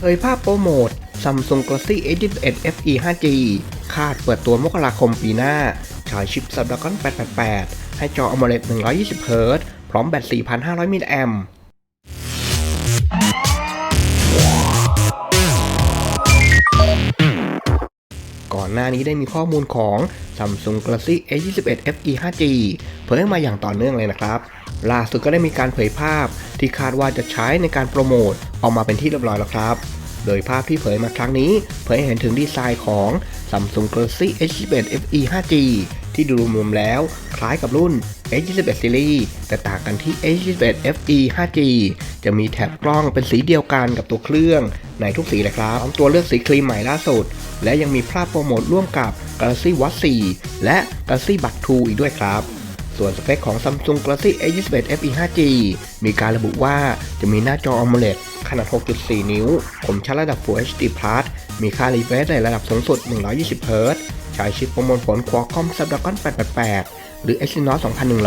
เผยภาพโปรโมท Samsung Galaxy S21 FE 5G คาดเปิดตัวมกราคมปีหน้า ฉายชิป Snapdragon 888 ให้จอ AMOLED 120 h z พร้อมแบต 4,500 มิลลิแอมป์ ก่อนหน้านี้ได้มีข้อมูลของ Samsung Galaxy A21 FE 5G เผยมาอย่างต่อเนื่องเลยนะครับล่าสุดก็ได้มีการเผยภาพที่คาดว่าจะใช้ในการโปรโมทออกมาเป็นที่เรียบร้อยแล้วครับ โดยภาพที่เผยมาครั้งนี้ เผยให้เห็นถึงดีไซน์ของ Samsung Galaxy A21 FE 5G ที่ดูรวมๆแล้ว คล้ายกับรุ่น A21 Series แต่ต่างกันที่ A21 FE 5G จะมีแถบกล้องเป็นสีเดียวกันกับตัวเครื่องในทุกสีเลยครับตัวเลือกสีครีมใหม่ล่าสุด และยังมีภาพโปรโมทร่วมกับ Galaxy Watch 4 และ Galaxy Buds 2 อีกด้วยครับ ส่วนสเปคของ Samsung Galaxy A21 FE 5G มีการระบุว่าจะมีหน้าจอ AMOLED ขนาด 6.4 นิ้ว คมชัดระดับ Full HD Plus มีค่า refresh ในระดับสูงสุด 120 Hz ใช้ชิปประมวลผล Qualcomm Snapdragon 888 หรือ Exynos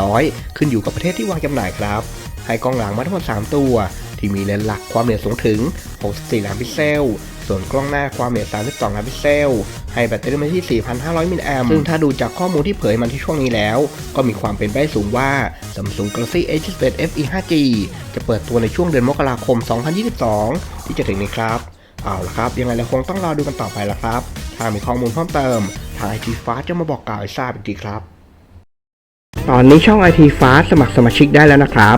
2100 ขึ้นอยู่กับประเทศที่วางจำหน่ายครับ ให้กล้องหลังมาทั้งหมด 3 ตัว ที่มีเลนส์หลักความละเอียดสูงถึง 64 ล้านพิกเซล ส่วนกล้องหน้าความละเอียด 32 ล้านพิกเซล ให้แบตเตอรี่มาที่ 4,500 มิลลิแอมซึ่งถ้าดูจากข้อมูลที่เผยมาที่ช่วงนี้แล้ว ก็มีความเป็นไปได้สูงว่า Samsung Galaxy A21 FE 5G จะเปิดตัวในช่วงเดือนมกราคม 2022 ที่จะถึงนี้ครับ เอาละครับ ยังไงเราคงต้องรอดูกันต่อไปละครับ ถ้ามีข้อมูลเพิ่มเติม ทาง IT Fast จะมาบอกกล่าวให้ทราบอีกทีครับ ตอนนี้ช่อง IT Fast สมัครสมาชิกได้แล้วนะครับ